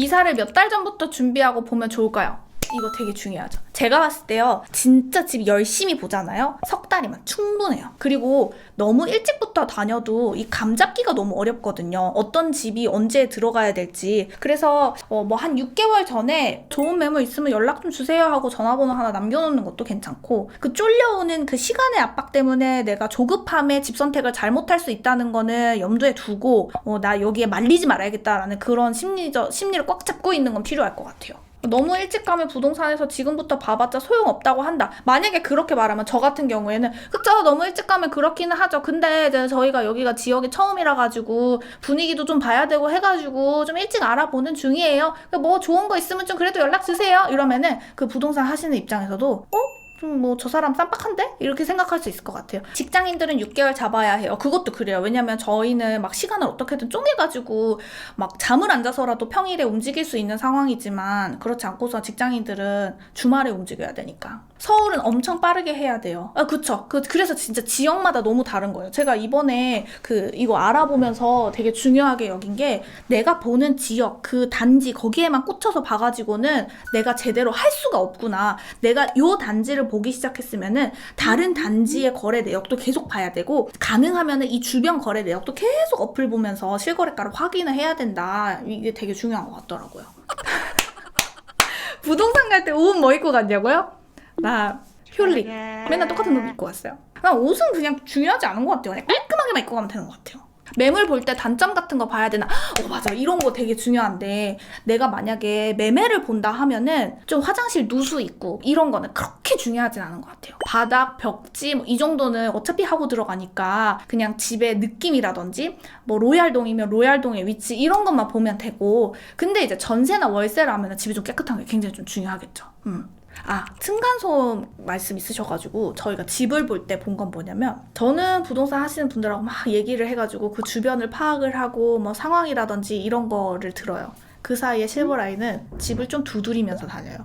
이사를 몇 달 전부터 준비하고 보면 좋을까요? 이거 되게 중요하죠. 제가 봤을 때요, 진짜 집 열심히 보잖아요. 석 달이면 충분해요. 그리고 너무 일찍부터 다녀도 이 감 잡기가 너무 어렵거든요. 어떤 집이 언제 들어가야 될지. 그래서 어, 뭐한 6개월 전에 좋은 매물 있으면 연락 좀 주세요 하고 전화번호 하나 남겨놓는 것도 괜찮고 그 쫄려오는 그 시간의 압박 때문에 내가 조급함에 집 선택을 잘못할 수 있다는 거는 염두에 두고 어, 나 여기에 말리지 말아야겠다라는 그런 심리적 심리를 꽉 잡고 있는 건 필요할 것 같아요. 너무 일찍 가면 부동산에서 지금부터 봐봤자 소용없다고 한다. 만약에 그렇게 말하면 저 같은 경우에는 그쵸 너무 일찍 가면 그렇기는 하죠. 근데 이제 저희가 여기가 지역이 처음이라 가지고 분위기도 좀 봐야 되고 해가지고 좀 일찍 알아보는 중이에요. 그뭐 좋은 거 있으면 좀 그래도 연락 주세요. 이러면은 그 부동산 하시는 입장에서도 어? 좀 뭐 저 사람 쌈박한데? 이렇게 생각할 수 있을 것 같아요. 직장인들은 6개월 잡아야 해요. 그것도 그래요. 왜냐면 저희는 막 시간을 어떻게든 쪼개가지고 막 잠을 안 자서라도 평일에 움직일 수 있는 상황이지만 그렇지 않고서 직장인들은 주말에 움직여야 되니까. 서울은 엄청 빠르게 해야 돼요. 아, 그쵸. 그, 그래서 진짜 지역마다 너무 다른 거예요. 제가 이번에 그, 이거 알아보면서 되게 중요하게 여긴 게 내가 보는 지역, 그 단지, 거기에만 꽂혀서 봐가지고는 내가 제대로 할 수가 없구나. 내가 요 단지를 보기 시작했으면은 다른 단지의 거래 내역도 계속 봐야 되고, 가능하면은 이 주변 거래 내역도 계속 어플 보면서 실거래가를 확인을 해야 된다. 이게 되게 중요한 것 같더라고요. 부동산 갈 때 옷 뭐 입고 갔냐고요? 나 튤립. 맨날 똑같은 옷 입고 왔어요. 그냥 옷은 그냥 중요하지 않은 것 같아요. 그냥 깔끔하게만 입고 가면 되는 것 같아요. 매물 볼 때 단점 같은 거 봐야 되나? 어, 맞아. 이런 거 되게 중요한데, 내가 만약에 매매를 본다 하면은 좀 화장실 누수 있고, 이런 거는 그렇게 중요하진 않은 것 같아요. 바닥, 벽지, 뭐 이 정도는 어차피 하고 들어가니까, 그냥 집의 느낌이라든지, 뭐 로얄동이면 로얄동의 위치, 이런 것만 보면 되고, 근데 이제 전세나 월세를 하면 집이 좀 깨끗한 게 굉장히 좀 중요하겠죠. 음. 아, 층간소음 말씀 있으셔가지고 저희가 집을 볼 때 본 건 뭐냐면 저는 부동산 하시는 분들하고 막 얘기를 해가지고 그 주변을 파악을 하고 뭐 상황이라든지 이런 거를 들어요. 그 사이에 실버라인은 집을 좀 두드리면서 다녀요.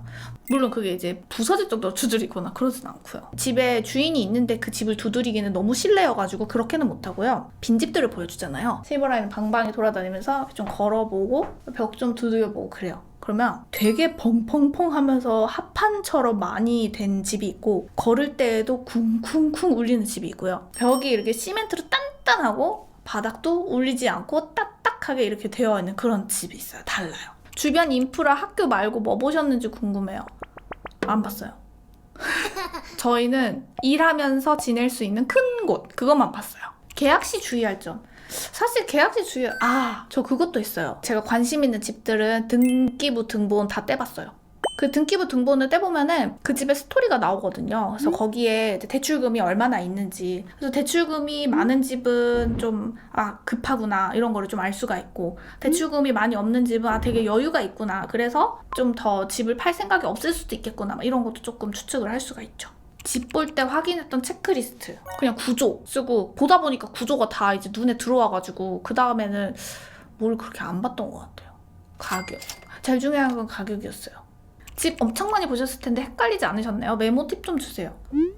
물론 그게 이제 부서질 정도로 두드리거나 그러진 않고요. 집에 주인이 있는데 그 집을 두드리기는 너무 실례여가지고 그렇게는 못하고요. 빈집들을 보여주잖아요. 실버라인은 방방이 돌아다니면서 좀 걸어보고 벽 좀 두드려보고 그래요. 그러면 되게 펑펑펑 하면서 합판처럼 많이 된 집이 있고 걸을 때에도 쿵쿵쿵 울리는 집이 있고요. 벽이 이렇게 시멘트로 단단하고 바닥도 울리지 않고 딱딱하게 이렇게 되어 있는 그런 집이 있어요. 달라요. 주변 인프라 학교 말고 뭐 보셨는지 궁금해요. 안 봤어요. 저희는 일하면서 지낼 수 있는 큰 곳 그것만 봤어요. 계약 시 주의할 점. 사실 계약시 주의 아저 그것도 있어요. 제가 관심 있는 집들은 등기부 등본 다 떼봤어요. 그 등기부 등본을 떼보면은 그 집의 스토리가 나오거든요. 그래서 거기에 이제 대출금이 얼마나 있는지. 그래서 대출금이 많은 집은 좀, 아, 급하구나. 이런 거를 좀 알 수가 있고. 대출금이 많이 없는 집은 아, 되게 여유가 있구나. 그래서 좀 더 집을 팔 생각이 없을 수도 있겠구나. 막 이런 것도 조금 추측을 할 수가 있죠. 집 볼 때 확인했던 체크리스트. 그냥 구조 쓰고, 보다 보니까 구조가 다 이제 눈에 들어와가지고, 그 다음에는 뭘 그렇게 안 봤던 것 같아요. 가격. 제일 중요한 건 가격이었어요. 집 엄청 많이 보셨을 텐데 헷갈리지 않으셨나요? 메모 팁 좀 주세요.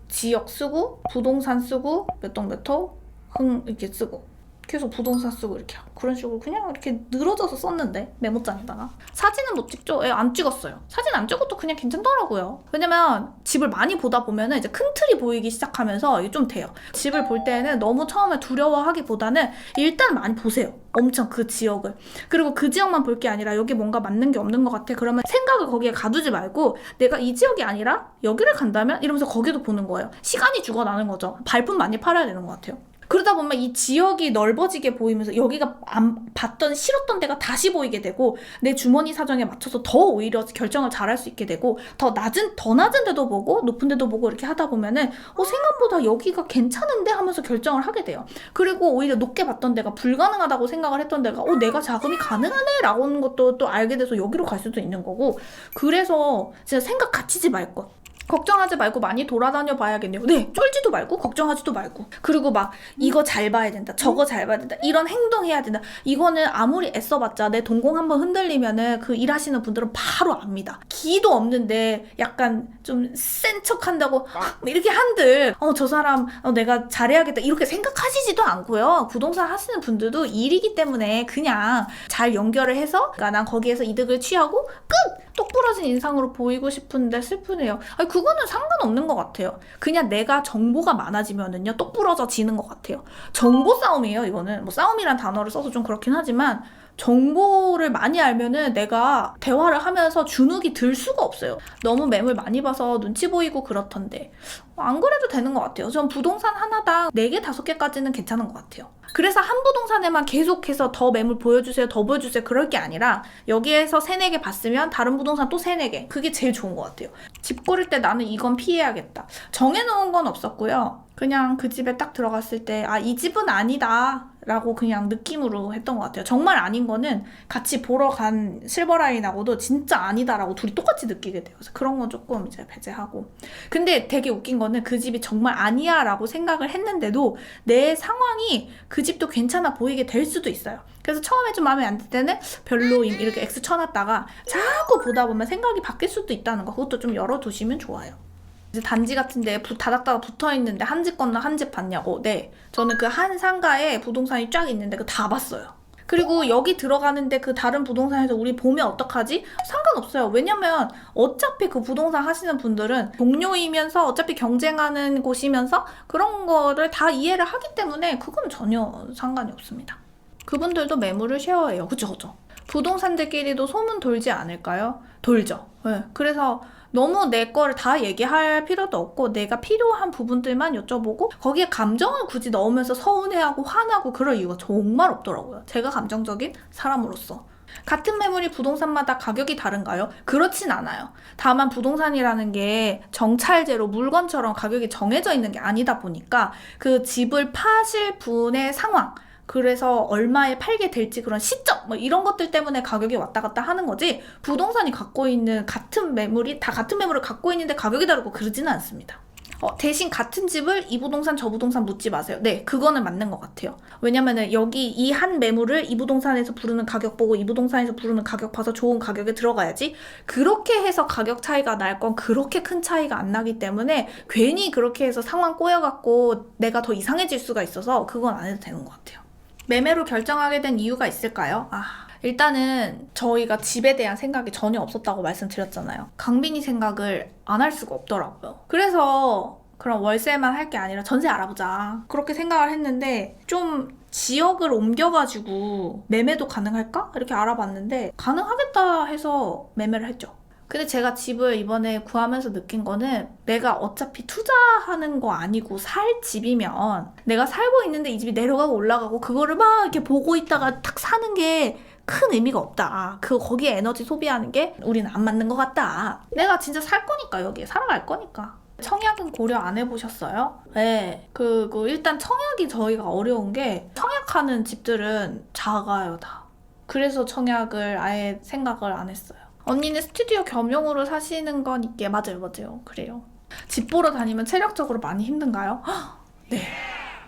지역 쓰고 부동산 쓰고 몇 동몇 호, 흥 이렇게 쓰고 계속 부동산 쓰고 이렇게 그런 식으로 그냥 이렇게 늘어져서 썼는데 메모장에다가 사진은 못 찍죠? 예, 안 찍었어요. 사진 안 찍어도 그냥 괜찮더라고요. 왜냐면 집을 많이 보다 보면은 이제 큰 틀이 보이기 시작하면서 좀 돼요. 집을 볼 때는 너무 처음에 두려워하기보다는 일단 많이 보세요. 엄청 그 지역을. 그리고 그 지역만 볼 게 아니라 여기 뭔가 맞는 게 없는 것 같아. 그러면 생각을 거기에 가두지 말고 내가 이 지역이 아니라 여기를 간다면 이러면서 거기도 보는 거예요. 시간이 죽어나는 거죠. 발품 많이 팔아야 되는 것 같아요. 그러다 보면 이 지역이 넓어지게 보이면서 여기가 안 봤던 싫었던 데가 다시 보이게 되고 내 주머니 사정에 맞춰서 더 오히려 결정을 잘할 수 있게 되고 더 낮은 더 낮은 데도 보고 높은 데도 보고 이렇게 하다 보면은 어 생각보다 여기가 괜찮은데 하면서 결정을 하게 돼요. 그리고 오히려 높게 봤던 데가 불가능하다고 생각을 했던 데가 어 내가 자금이 가능하네라고 하는 것도 또 알게 돼서 여기로 갈 수도 있는 거고 그래서 진짜 생각 갇히지 말 것. 걱정하지 말고 많이 돌아다녀 봐야겠네요. 네, 쫄지도 말고 걱정하지도 말고. 그리고 막 이거 잘 봐야 된다. 저거 잘 봐야 된다. 이런 행동해야 된다. 이거는 아무리 애써봤자 내 동공 한번 흔들리면은 그 일하시는 분들은 바로 압니다. 기도 없는데 약간 좀 센 척한다고 이렇게 한들 어 저 사람 어, 내가 잘해야겠다 이렇게 생각하시지도 않고요. 부동산 하시는 분들도 일이기 때문에 그냥 잘 연결을 해서 그러니까 난 거기에서 이득을 취하고 끝! 똑부러진 인상으로 보이고 싶은데 슬프네요. 아니 그 거는 상관없는 것 같아요. 그냥 내가 정보가 많아지면은요 똑 부러져 지는 것 같아요. 정보 싸움이에요 이거는 뭐 싸움이란 단어를 써서 좀 그렇긴 하지만 정보를 많이 알면은 내가 대화를 하면서 주눅이 들 수가 없어요. 너무 매물 많이 봐서 눈치 보이고 그렇던데 안 그래도 되는 것 같아요. 전 부동산 하나당 4개, 5개까지는 괜찮은 것 같아요. 그래서 한 부동산에만 계속해서 더 매물 보여주세요, 더 보여주세요 그럴 게 아니라 여기에서 3, 4개 봤으면 다른 부동산 또 3, 4개 그게 제일 좋은 것 같아요. 집 고를 때 나는 이건 피해야겠다. 정해놓은 건 없었고요. 그냥 그 집에 딱 들어갔을 때 아 이 집은 아니다 라고 그냥 느낌으로 했던 것 같아요. 정말 아닌 거는 같이 보러 간 실버라인하고도 진짜 아니다라고 둘이 똑같이 느끼게 돼요. 그래서 그런 건 조금 이제 배제하고. 근데 되게 웃긴 거는 그 집이 정말 아니야 라고 생각을 했는데도 내 상황이 그 집도 괜찮아 보이게 될 수도 있어요. 그래서 처음에 좀 마음에 안 들 때는 별로임 이렇게 X 쳐놨다가 자꾸 보다 보면 생각이 바뀔 수도 있다는 거 그것도 좀 열어두시면 좋아요. 이제 단지 같은데 부- 다닥다닥 붙어 있는데 한 집 건너 한 집 봤냐고. 네. 저는 그 한 상가에 부동산이 쫙 있는데 그 다 봤어요. 그리고 여기 들어가는데 그 다른 부동산에서 우리 보면 어떡하지? 상관없어요. 왜냐면 어차피 그 부동산 하시는 분들은 동료이면서 어차피 경쟁하는 곳이면서 그런 거를 다 이해를 하기 때문에 그건 전혀 상관이 없습니다. 그분들도 매물을 쉐어해요. 그죠, 그죠. 부동산들끼리도 소문 돌지 않을까요? 돌죠. 네. 그래서 너무 내 거를 다 얘기할 필요도 없고 내가 필요한 부분들만 여쭤보고 거기에 감정을 굳이 넣으면서 서운해하고 화나고 그럴 이유가 정말 없더라고요. 제가 감정적인 사람으로서. 같은 매물이 부동산마다 가격이 다른가요? 그렇진 않아요. 다만 부동산이라는 게 정찰제로 물건처럼 가격이 정해져 있는 게 아니다 보니까 그 집을 파실 분의 상황, 그래서 얼마에 팔게 될지 그런 시점 뭐 이런 것들 때문에 가격이 왔다 갔다 하는 거지 부동산이 갖고 있는 같은 매물이 다 같은 매물을 갖고 있는데 가격이 다르고 그러지는 않습니다. 어, 대신 같은 집을 이 부동산 저 부동산 묻지 마세요. 네, 그거는 맞는 것 같아요. 왜냐면은 여기 이 한 매물을 이 부동산에서 부르는 가격 보고 이 부동산에서 부르는 가격 봐서 좋은 가격에 들어가야지. 그렇게 해서 가격 차이가 날 건 그렇게 큰 차이가 안 나기 때문에 괜히 그렇게 해서 상황 꼬여갖고 내가 더 이상해질 수가 있어서 그건 안 해도 되는 것 같아요. 매매로 결정하게 된 이유가 있을까요? 아, 일단은 저희가 집에 대한 생각이 전혀 없었다고 말씀드렸잖아요. 강빈이 생각을 안 할 수가 없더라고요. 그래서 그럼 월세만 할 게 아니라 전세 알아보자. 그렇게 생각을 했는데 좀 지역을 옮겨가지고 매매도 가능할까? 이렇게 알아봤는데 가능하겠다 해서 매매를 했죠. 근데 제가 집을 이번에 구하면서 느낀 거는 내가 어차피 투자하는 거 아니고 살 집이면 내가 살고 있는데 이 집이 내려가고 올라가고 그거를 막 이렇게 보고 있다가 탁 사는 게 큰 의미가 없다. 그 거기에 에너지 소비하는 게 우리는 안 맞는 것 같다. 내가 진짜 살 거니까 여기에 살아갈 거니까. 청약은 고려 안 해보셨어요? 네. 그, 그 일단 청약이 저희가 어려운 게 청약하는 집들은 작아요 다. 그래서 청약을 아예 생각을 안 했어요. 언니는 스튜디오 겸용으로 사시는 건 있게 맞아요 맞아요. 그래요. 집 보러 다니면 체력적으로 많이 힘든가요? 헉, 네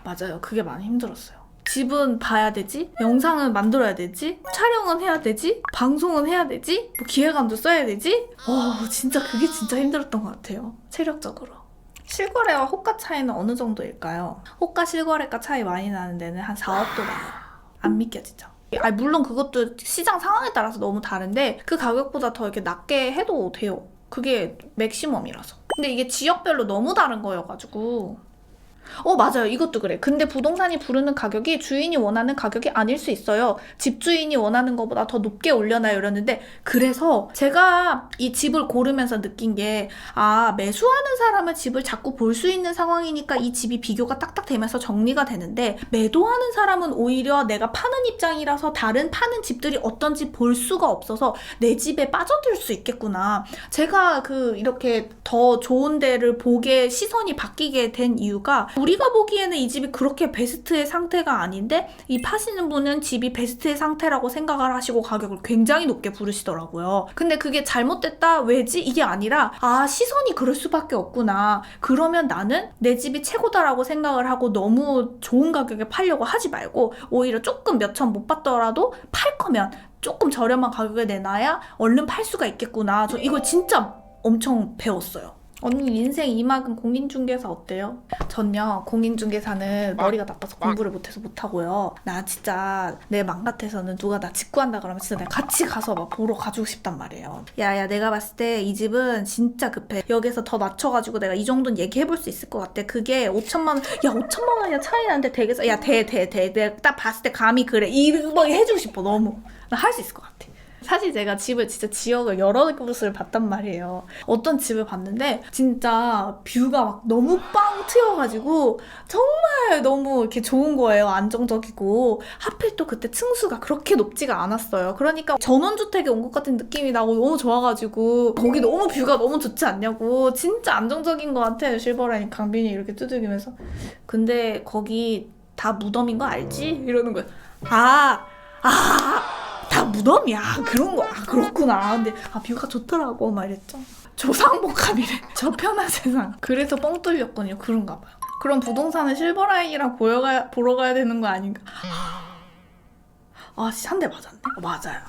맞아요. 그게 많이 힘들었어요. 집은 봐야 되지? 영상은 만들어야 되지? 촬영은 해야 되지? 방송은 해야 되지? 뭐 기획안도 써야 되지? 어 진짜 그게 진짜 힘들었던 것 같아요. 체력적으로. 실거래와 호가 차이는 어느 정도일까요? 호가 실거래가 차이 많이 나는 데는 한 4, 5도 나요 안 믿겨지죠 아 물론 그것도 시장 상황에 따라서 너무 다른데 그 가격보다 더 이렇게 낮게 해도 돼요. 그게 맥시멈이라서. 근데 이게 지역별로 너무 다른 거여가지고. 어, 맞아요. 이것도 그래. 근데 부동산이 부르는 가격이 주인이 원하는 가격이 아닐 수 있어요. 집주인이 원하는 것보다 더 높게 올려놔요. 이러는데, 그래서 제가 이 집을 고르면서 느낀 게, 아, 매수하는 사람은 집을 자꾸 볼 수 있는 상황이니까 이 집이 비교가 딱딱 되면서 정리가 되는데, 매도하는 사람은 오히려 내가 파는 입장이라서 다른 파는 집들이 어떤지 볼 수가 없어서 내 집에 빠져들 수 있겠구나. 제가 그 이렇게 더 좋은 데를 보게 시선이 바뀌게 된 이유가 우리가 보기에는 이 집이 그렇게 베스트의 상태가 아닌데 이 파시는 분은 집이 베스트의 상태라고 생각을 하시고 가격을 굉장히 높게 부르시더라고요. 근데 그게 잘못됐다 왜지 이게 아니라 아 시선이 그럴 수밖에 없구나. 그러면 나는 내 집이 최고다라고 생각을 하고 너무 좋은 가격에 팔려고 하지 말고 오히려 조금 몇 천 못 받더라도 팔 거면 조금 저렴한 가격에 내놔야 얼른 팔 수가 있겠구나. 저 이걸 진짜 엄청 배웠어요. 언니 인생 이막은 공인중개사 어때요? 전요 공인중개사는 머리가 나빠서 공부를 못해서 못하고요. 나 진짜 내 맘 같아서는 누가 나 직구한다 그러면 진짜 내가 같이 가서 막 보러 가주고 싶단 말이에요. 야야 내가 봤을 때 이 집은 진짜 급해. 여기서 더 낮춰가지고 내가 이 정도는 얘기해볼 수 있을 것 같아. 그게 5천만 원, 야 5천만 원이야 차이 나는데 되겠어. 야돼돼돼 내가 딱 봤을 때 감이 그래. 이거 해주고 싶어 너무. 나 할 수 있을 것 같아. 사실 제가 집을 진짜 지역을 여러 곳을 봤단 말이에요. 어떤 집을 봤는데 진짜 뷰가 막 너무 빵 트여가지고 정말 너무 이렇게 좋은 거예요. 안정적이고 하필 또 그때 층수가 그렇게 높지가 않았어요. 그러니까 전원주택에 온 것 같은 느낌이 나고 너무 좋아가지고 거기 너무 뷰가 너무 좋지 않냐고 진짜 안정적인 것 같아요. 실버라인 강빈이 이렇게 두들기면서 근데 거기 다 무덤인 거 알지? 이러는 거예요. 아, 아. 다 무덤이야. 그런 거. 아, 그렇구나. 근데, 아, 뷰가 좋더라고. 막 이랬죠. 조상복합이래. 저 편한 세상. 그래서 뻥 뚫렸거든요. 그런가 봐요. 그럼 부동산은 실버라인이랑 보여가, 보러 가야 되는 거 아닌가? 아, 한대 맞았네. 어, 맞아요.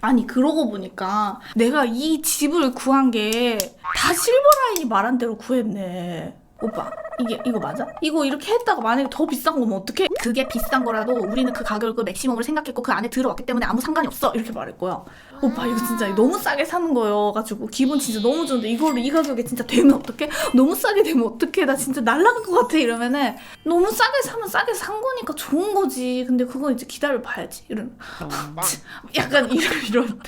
아니, 그러고 보니까 내가 이 집을 구한 게 다 실버라인이 말한 대로 구했네. 오빠, 이게, 이거 맞아? 이거 이렇게 했다가 만약에 더 비싼 거면 어떡해? 그게 비싼 거라도 우리는 그 가격을 그 맥시멈으로 생각했고 그 안에 들어왔기 때문에 아무 상관이 없어. 이렇게 말할 거야. 오빠, 이거 진짜 너무 싸게 사는 거여가지고 기분 진짜 너무 좋은데 이거를 이 가격에 진짜 되면 어떡해? 너무 싸게 되면 어떡해? 나 진짜 날라갈 것 같아. 이러면은 너무 싸게 사면 싸게 산 거니까 좋은 거지. 근데 그거 이제 기다려 봐야지. 이런. 약간 이런, 이런.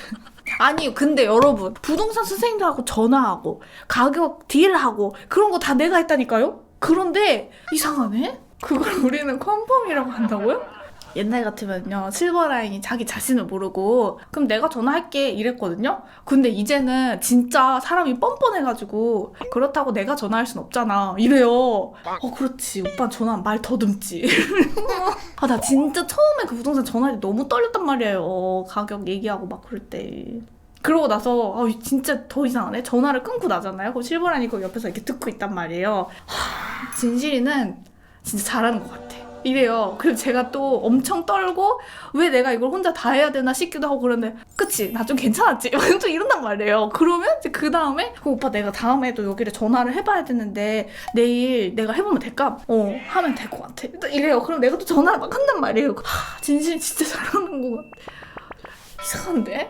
아니 근데 여러분 부동산 선생님들하고 전화하고 가격 딜하고 그런 거 다 내가 했다니까요? 그런데 이상하네? 그걸 우리는 컨펌이라고 한다고요? 옛날 같으면요. 실버라인이 자기 자신을 모르고. 그럼 내가 전화할게. 이랬거든요. 근데 이제는 진짜 사람이 뻔뻔해가지고 그렇다고 내가 전화할 순 없잖아. 이래요. 어 그렇지. 오빠 전화 말 더듬지. 아 나 진짜 처음에 그 부동산 전화할 때 너무 떨렸단 말이에요. 가격 얘기하고 막 그럴 때. 그러고 나서 아 진짜 더 이상하네 전화를 끊고 나잖아요. 그럼 실버라인이 그 옆에서 이렇게 듣고 있단 말이에요. 하, 진실이는 진짜 잘하는 것 같아 이래요. 그리고 제가 또 엄청 떨고 왜 내가 이걸 혼자 다 해야 되나 싶기도 하고 그런데 그치 나 좀 괜찮았지. 좀 이런단 말이에요. 그러면 이제 그 다음에 그 오빠 내가 다음에도 여기를 전화를 해봐야 되는데 내일 내가 해보면 될까? 어 하면 될 것 같아. 이래요. 그럼 내가 또 전화를 막 한단 말이에요. 하, 진실 진짜 잘하는 것 같아. 이상한데?